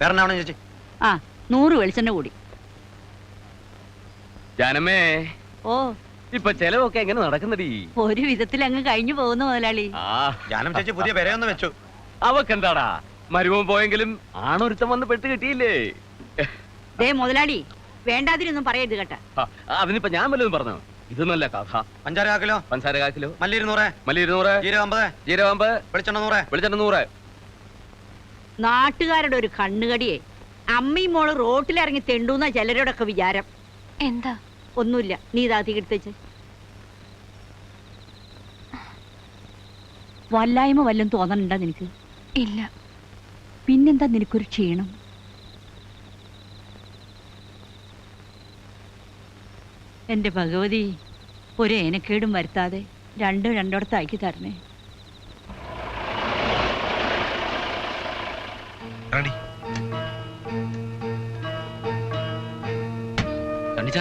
വേറെ എന്നാവണം ചേച്ചി? ആ നൂറ് വെളിച്ചെണ്ണ കൂടി. ജാനമ്മേ ഓ. ഇപ്പൊ ചെലവൊക്കെ എങ്ങനെ നടക്കുന്നടി? ഒരു വിധത്തിൽ അങ്ങ് കഴിഞ്ഞു പോകുന്നു മുതലാളി. ജാനം ചേച്ചി പുതിയ പെരയൊന്നും വെച്ചു. അവക്കെന്താടാ? മരുമോ പോയെങ്കിലും ആണൊരുത്തം വന്ന് പെട്ട് കിട്ടിയില്ലേ? ദേ മുതലാളി വേണ്ടാതിരൊന്നും പറയരുത് കേട്ട. അതിനിപ്പോ ഞാൻ വല്ലതും പറഞ്ഞു? ഇത് നല്ല കഥ. പഞ്ചാര കാക്കിലോ പഞ്ചാര കാക്കിലോ മല്ലി ഇരുന്നൂറ്. മല്ലി ഇരുന്നൂറ്. ജീരകം അമ്പത്. ജീരകമ്പ് വെളിച്ചെണ്ണ നൂറ്. വെളിച്ചെണ്ണ നൂറ്. നാട്ടുകാരുടെ ഒരു കണ്ണുകടിയെ. അമ്മയും മോൾ റോട്ടിലിറങ്ങി തെണ്ടൂന്ന ചിലരോടൊക്കെ വിചാരം. എന്താ? ഒന്നുമില്ല. നീ ഇതാ തീർത്തേച്ച് വല്ലായ്മ വല്ലതും തോന്നണ്ട നിനക്ക്? ഇല്ല. പിന്നെന്താ നിനക്കൊരു ക്ഷീണം? എന്റെ ഭഗവതി ഒരു ഏനക്കേടും വരുത്താതെ രണ്ടും രണ്ടിടത്താക്കി തരണേ. റെഡി സണ്ണിച്ച?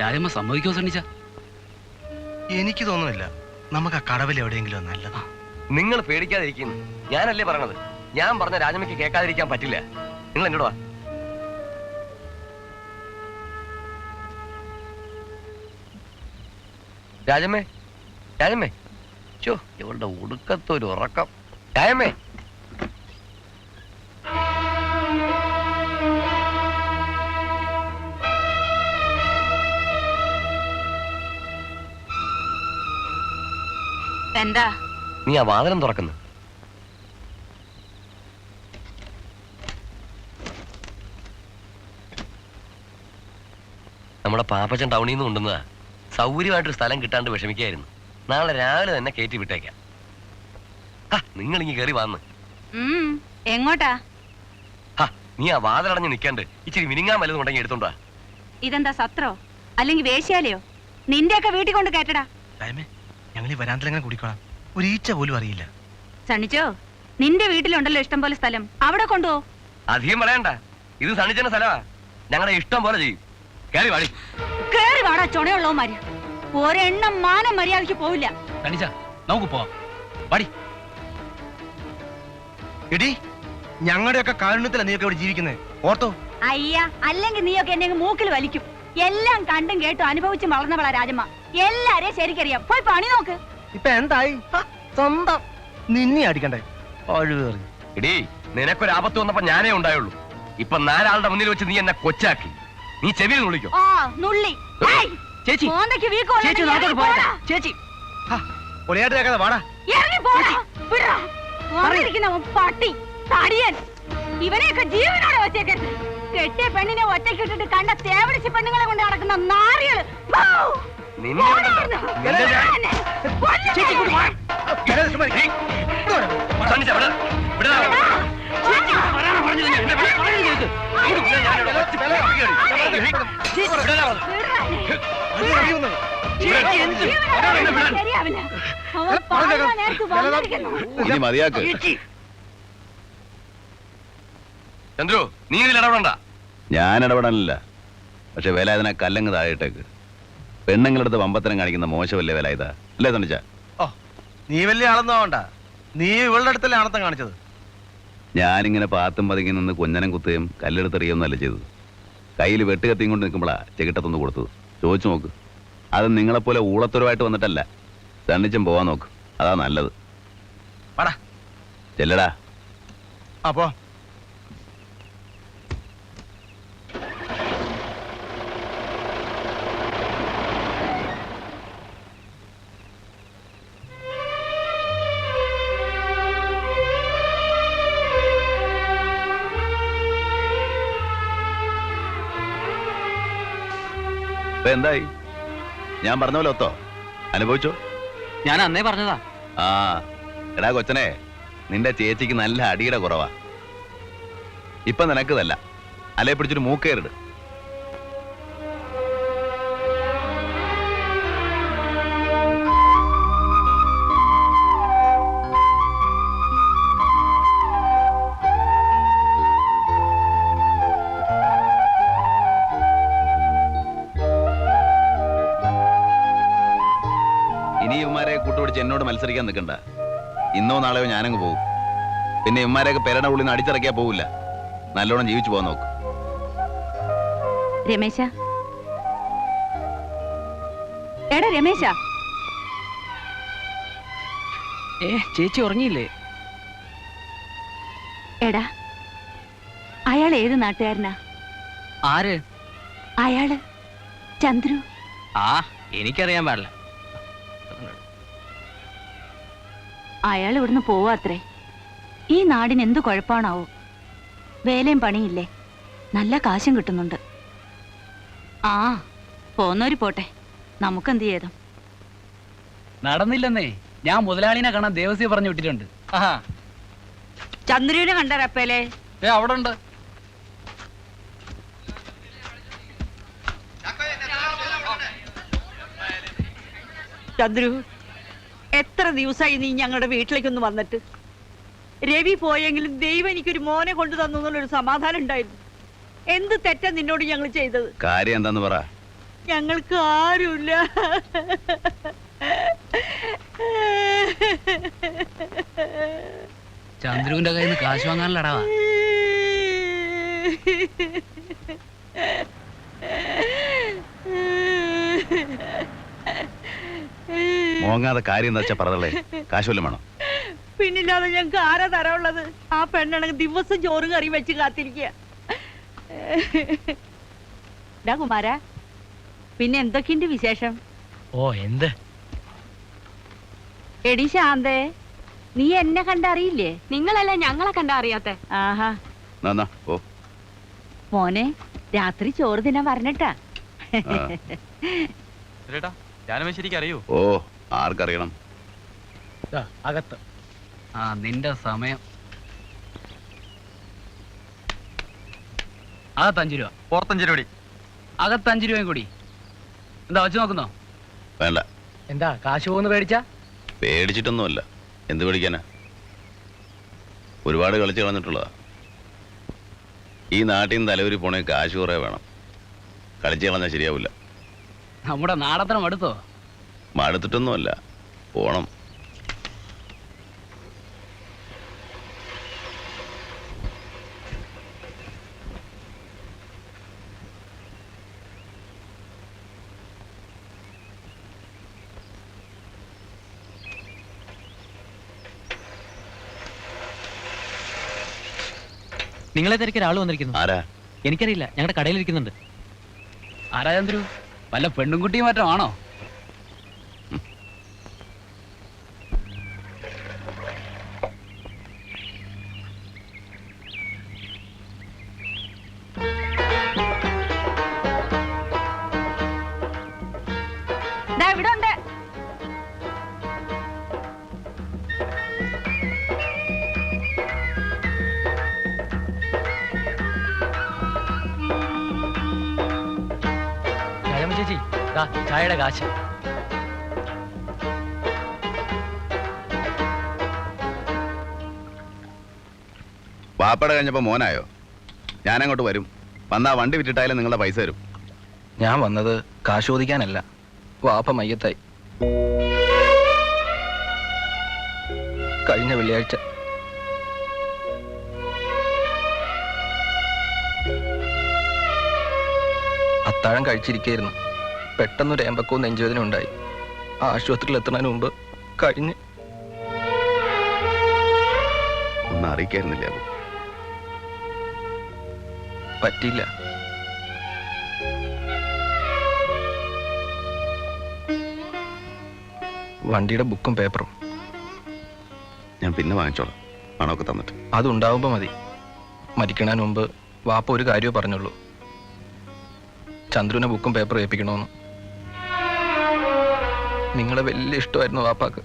രാജമ്മ സമ്മതിക്കോ സണ്ണിച്ച? എനിക്ക് തോന്നുന്നില്ല. നമുക്ക് ആ കടവിൽ എവിടെയെങ്കിലും നല്ലതാ നിങ്ങൾ പേടിക്കാതിരിക്കുന്നു ഞാനല്ലേ പറഞ്ഞത്? ഞാൻ പറഞ്ഞ രാജമ്മയ്ക്ക് കേൾക്കാതിരിക്കാൻ പറ്റില്ല. നിങ്ങൾ എന്നോട് വാ. രാജമ്മേ രാജമ്മേ. ചോ ഇവളുടെ ഒടുക്കത്തൊരു ഉറക്കം. രാജമ്മേ എന്താ? നീ ആ വാതിലം തുറക്കുന്നു. നമ്മുടെ പാപ്പച്ചൻ ടൗണിൽ നിന്ന് കൊണ്ടുവന്നതാ. സൗകര്യമായിട്ടൊരു സ്ഥലം കിട്ടാണ്ട് വിഷമിക്കായിരുന്നു. നാളെ രാവിലെ തന്നെ കയറ്റി വിട്ടേക്കാം. നിങ്ങൾ ഇങ്ങനെ കയറി വന്ന്. എങ്ങോട്ടാ? നീ ആ വാതിലടഞ്ഞ് നിൽക്കാണ്ട് ഇച്ചിരി മിനിങ്ങാൻ വല്ലതും ഉണ്ടെങ്കിൽ എടുത്തോണ്ടാ ഇതെന്താ സത്രോ? അല്ലെങ്കിൽ വേശ്യാലയോ? നിന്റെയൊക്കെ വീട്ടിൽ കൊണ്ട് കേട്ടടാ ഞങ്ങൾ ഈ വരാന്തലെങ്ങനെ കൂടിക്കോളാം. ഒരു ഈച്ച പോലും അറിയില്ല. സണിച്ചോ നിന്റെ വീട്ടിലുണ്ടല്ലോ ഇഷ്ടം പോലെ സ്ഥലം. അവിടെ കൊണ്ടുപോ. അധികം പറയണ്ട. ഇത് സണിച്ചന്റെ സ്ഥലമാ. ഞങ്ങളുടെ ഇഷ്ടം പോലെ ചെയ്യും. കേറി വാടി. കേറി വാടാ ചുണയുള്ളവന്മാര്. ഒരെണ്ണം മാനം മര്യാദയ്ക്ക് പോവില്ല. സണിച്ച നമുക്ക് പോവാം. വാടി. എടി ഞങ്ങളുടെയൊക്കെ കാരുണ്യത്തിലാണ് നീയൊക്കെ ഇവിടെ ജീവിക്കുന്നത് ഓർത്തോ? അയ്യ അല്ലെങ്കിൽ നീയൊക്കെ എന്നെ അങ്ങ് മൂക്കിൽ വലിക്കും. എല്ലാം കണ്ടും കേട്ടും അനുഭവിച്ചും വളർന്നവളാ രാജമ്മ. എല്ലാരെയും ശരിക്കറിയാം. പോയി പണി നോക്ക്. ഇപ്പൊ എന്തായി? സ്വന്തം. നിന്നെ അടിക്കണ്ടേ? ഒഴിവേറി എടീ നിനക്കൊരു ആപത്ത് വന്നപ്പോ ഞാനേ ഉണ്ടായുള്ളൂ. ഇപ്പൊ നാലാളുടെ മുന്നിൽ വെച്ച് നീ എന്നെ കൊച്ചാക്കി. നീ ചെവിയിൽ നുള്ളിക്കോ ആ നുള്ളി. ഏയ്, ചേച്ചി. മോന്തയ്ക്ക് വീക്കം ചേച്ചി ഇറങ്ങി പോയതാ. പോടാ. ചേച്ചി. പൊളിയായിട്ട് കേൾക്കാതെ വാടാ. ഇറങ്ങി പോടാ. വിടടാ. വന്നിരിക്കുന്നവൻ പട്ടി തടിയൻ. ഇവനെയൊക്കെ ജീവനോടെ വെച്ചേക്കരുത്. കെട്ടിയ പെണ്ണിനെ ഒറ്റക്കിട്ടിട്ട് കണ്ട തേവടിച്ച് പെണ്ണുങ്ങളെ കൊണ്ട് നടക്കുന്ന നാറികൾ. ഫൗ! ഇനി മതിയാക്ക്. ചന്ദ്രു നീ ഇതിൽ ഇടപെടണ്ട. ഞാൻ ഇടപെടാനില്ല. പക്ഷെ വില അതിനെ കല്ലങ്ങ് താഴേട്ടേക്ക് പെണ്ണുങ്ങളുടെ വമ്പത്തനം കാണിക്കുന്ന മോശമല്ലേ വില ഇതാ? അല്ലേ തണിച്ച ഓ നീ വലിയ ആളൊന്നാവണ്ട നീ ഇവളുടെ അടുത്തല്ലേ ആണത്തം കാണിച്ചത്. ഞാനിങ്ങനെ പാത്തും പതുങ്ങി നിന്ന് കുഞ്ഞനം കുത്തുകയും കല്ലെടുത്തെറിയൊന്നല്ല ചെയ്തത്. കയ്യിൽ വെട്ടുകത്തിയും കൊണ്ട് നിൽക്കുമ്പോഴാ ചെകിട്ടത്തൊന്ന് കൊടുത്തു ചോദിച്ചു നോക്ക്. അത് നിങ്ങളെപ്പോലെ ഊളത്തൊരുമായിട്ട് വന്നിട്ടല്ല. തണ്ണിച്ചും പോവാൻ നോക്ക്. അതാ നല്ലത്. ചെല്ലടാ. അപ്പോ എന്തായി? ഞാൻ പറഞ്ഞ പോലെ ഒത്തോ? അനുഭവിച്ചോ? ഞാൻ അന്നേ പറഞ്ഞതാ. ആ എടാ കൊച്ചനെ നിന്റെ ചേച്ചിക്ക് നല്ല അടിയുടെ കുറവാ. ഇപ്പൊ നിനക്കതല്ല അല്ലെ പിടിച്ചൊരു മൂക്കേറിട്. മത്സരിക്കാൻ നിൽക്കണ്ട. ഇന്നോ നാളെയോ ഞാനങ്ങ് പോകും. പിന്നെ ഇമ്മാരെയൊക്കെ പെരണ ഉള്ളിൽ നിന്ന് അടിച്ചിറക്കിയാ പോവില്ല. നല്ലോണം ജീവിച്ചു പോകാൻ നോക്ക്. രമേശ. എടാ രമേശ. ഏ ചേച്ചി ഉറങ്ങിയില്ലേ? എടാ അയാൾ ഏത് നാട്ടുകാരനാ? ആര്? അയാൾ ചന്ദ്രു. ആ എനിക്കറിയാൻ പാടില്ല. അയാൾ ഇവിടുന്ന് പോവാത്രേ ഈ നാടിന് എന്ത് കുഴപ്പമാണാവോ വേലയും പണിയില്ലേ? നല്ല കാശും കിട്ടുന്നുണ്ട്. ആ പോന്നോര് പോട്ടെ. നമുക്കെന്ത് ചെയ്തോ നടന്നില്ലെന്നേ. ഞാൻ മുതലാളിനെ കാണാൻ ദേവസ്യ പറഞ്ഞു വിട്ടിട്ടുണ്ട്. ചന്ദ്രുവിനെ കണ്ട റപ്പേലേ ഏ അവിടെ ഉണ്ട് ചന്ദ്രു എത്ര ദിവസമായി നീ ഞങ്ങളുടെ വീട്ടിലേക്കൊന്ന് വന്നിട്ട്? രവി പോയെങ്കിലും ദൈവം എനിക്കൊരു മോനെ കൊണ്ടു തന്നു എന്നുള്ളൊരു സമാധാനം ഉണ്ടായിരുന്നു. എന്ത് തെറ്റാ നിന്നോട് ഞങ്ങൾ ചെയ്തത്? കാര്യം എന്താന്ന് പറ. ഞങ്ങൾക്ക് ആരുമില്ല. ചന്ദ്രുവിന്റെ കയ്യിൽ നിന്ന് കാശ് വാങ്ങാനല്ലടാ മോങ്ങാതെ കാര്യം എന്താ വെച്ചാ പറഞ്ഞേ കാശുവല്ലം വേണം? പിന്നില്ലാതെ ഞങ്ങൾക്ക് ആരാ തരാനുള്ളത് ആ പെണ്ണാണെങ്കിൽ ദിവസം ചോറ് കറി വെച്ച് കാത്തിരിക്കുക. കുമാര പിന്നെ എന്തൊക്കെയുണ്ട് വിശേഷം? ഓ എന്ത്? എടി ശാന്തേ നീ എന്നെ കണ്ടറിയില്ലേ? നിങ്ങളല്ല ഞങ്ങളെ കണ്ടറിയാത്ത? ആഹാ. മോനെ രാത്രി ചോറ് തിന്നാൻ പറഞ്ഞിട്ടാ ആ. ഞാനും ശരിക്കും അറിയൂ? ഓ. ആർക്കറിയണം? അകത്ത്. ആ നിന്റെ സമയം. അകത്ത് അഞ്ചു രൂപ. പുറത്തഞ്ച് രൂപ അകത്ത് അഞ്ചു രൂപയും കൂടി. എന്താ വെച്ച് നോക്കുന്നോ? വേണ്ട. എന്താ കാശ് പോകുന്ന പേടിച്ച? പേടിച്ചിട്ടൊന്നുമല്ല. എന്ത് പേടിക്കാനാ? ഒരുപാട് കളിച്ച് കളഞ്ഞിട്ടുള്ളതാ. ഈ നാട്ടിൽ നിന്ന് തലവരി പോണേ കാശ് കുറേ വേണം. കളിച്ച് കളഞ്ഞാൽ ശരിയാവില്ല. നമ്മുടെ നാടത്തരം അടുത്തോ മടുത്തിട്ടൊന്നുമല്ല പോണം. നിങ്ങളെ തിരക്കി ഒരാൾ വന്നിരിക്കുന്നു. ആരാ? എനിക്കറിയില്ല. ഞങ്ങളുടെ കടയിൽ ഇരിക്കുന്നുണ്ട് ആരാ ചന്ദ്രു? വല്ല പെണ്ണും കുട്ടിയും മറ്റോ ആണോ? ചായയുടെ കാശ്. വാപ്പട കഴിഞ്ഞപ്പോ മോനായോ? ഞാനങ്ങോട്ട് വരും. വന്നാ വണ്ടി വിറ്റിട്ടായാലും നിങ്ങളുടെ പൈസ തരും. ഞാൻ വന്നത് കാശ് ചോദിക്കാനല്ല. വാപ്പ മയ്യത്തായി. കഴിഞ്ഞ വെള്ളിയാഴ്ച. അത്താഴം കഴിച്ചിരിക്കായിരുന്നു. പെട്ടെന്നൊരു ഏമ്പക്കവും നെഞ്ചുവേദന ഉണ്ടായി. ആശുപത്രിയിൽ എത്തുന്നതിന് മുമ്പ് കഴിഞ്ഞ്. ഒന്നും അറിയിക്കായിരുന്നില്ല പറ്റിയില്ല. വണ്ടിയുടെ ബുക്കും പേപ്പറും. ഞാൻ പിന്നെ വാങ്ങിച്ചോളാം. പണമൊക്കെ തന്നിട്ട്. അതുണ്ടാവുമ്പോൾ മതി. മരിക്കണതിന് മുമ്പ് വാപ്പ ഒരു കാര്യമേ പറഞ്ഞുള്ളൂ. ചന്ദ്രുവിനെ ബുക്കും പേപ്പറും ഏൽപ്പിക്കണമെന്ന് നിങ്ങളെ വലിയ ഇഷ്ടമായിരുന്നു വാപ്പാക്ക്.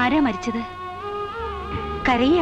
ആരാ മരിച്ചത്? കരയ്യ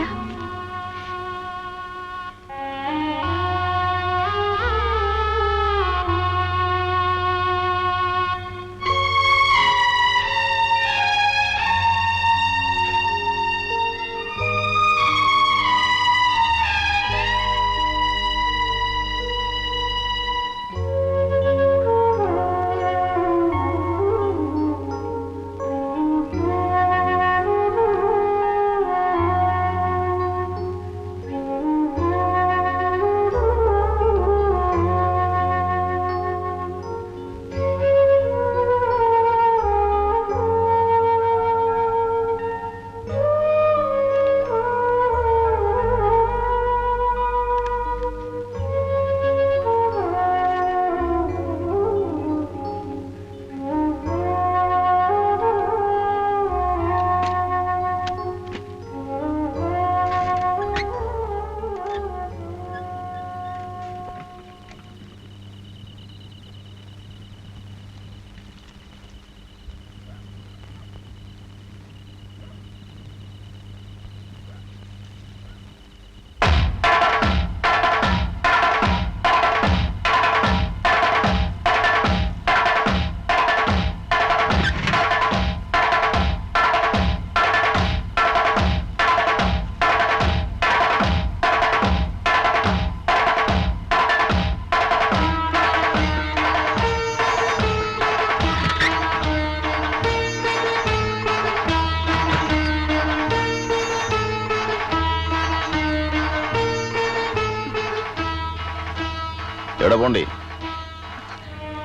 പോണ്ടേ?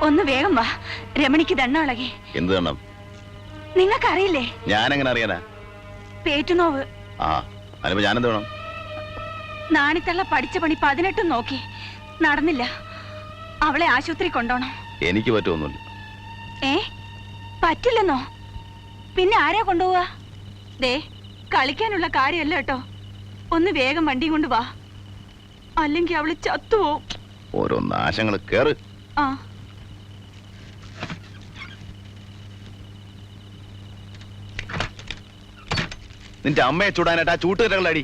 ഒന്ന് വേഗം വാ. രമണിക്ക് ദണ്ണളകി. എന്ത് ദണ്ണം? നിങ്ങൾക്കറിയില്ലേ? ഞാനെങ്ങനെ അറിയാനാ? പേറ്റുനോവ്. ആ അതിനിപ്പോ ഞാനെന്ത് വേണം? നാണിത്തള്ള പഠിച്ച പണി പതിനെട്ടും നോക്കി. നടന്നില്ല. അവളെ ആശുപത്രി കൊണ്ടോണം. എനിക്ക് പറ്റുമൊന്നുമില്ല. ഏ? പറ്റില്ലെന്നോ? പിന്നെ ആരാ കൊണ്ടുപോവാ? ദേ കളിക്കാനുള്ള കാര്യമല്ല കേട്ടോ. ഒന്ന് വേഗം വണ്ടി കൊണ്ട് വാ. അല്ലെങ്കിൽ അവൾ ചത്തുപോവും. ഓരോ നാശങ്ങൾ കേറ്. ആ. നിന്റെ അമ്മയെ ചൂടാനായിട്ട് ആ ചൂട്ടുകരകളടി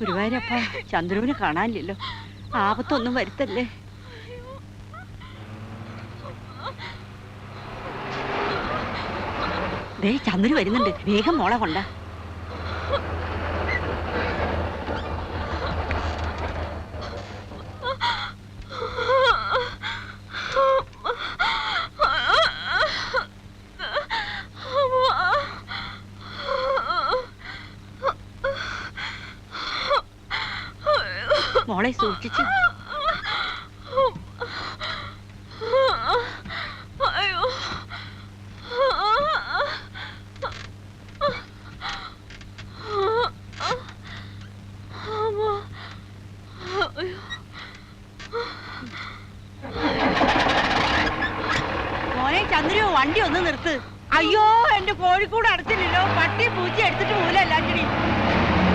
ഗുരുവായൂരപ്പ ചന്ദ്രുവിനെ കാണാനില്ലല്ലോ. ആപത്തൊന്നും വരുത്തല്ലേ. ദേ ചന്ദ്രു വരുന്നുണ്ട്. വേഗം മോളെ കൊണ്ട. മോളെ സൂക്ഷിച്ചു.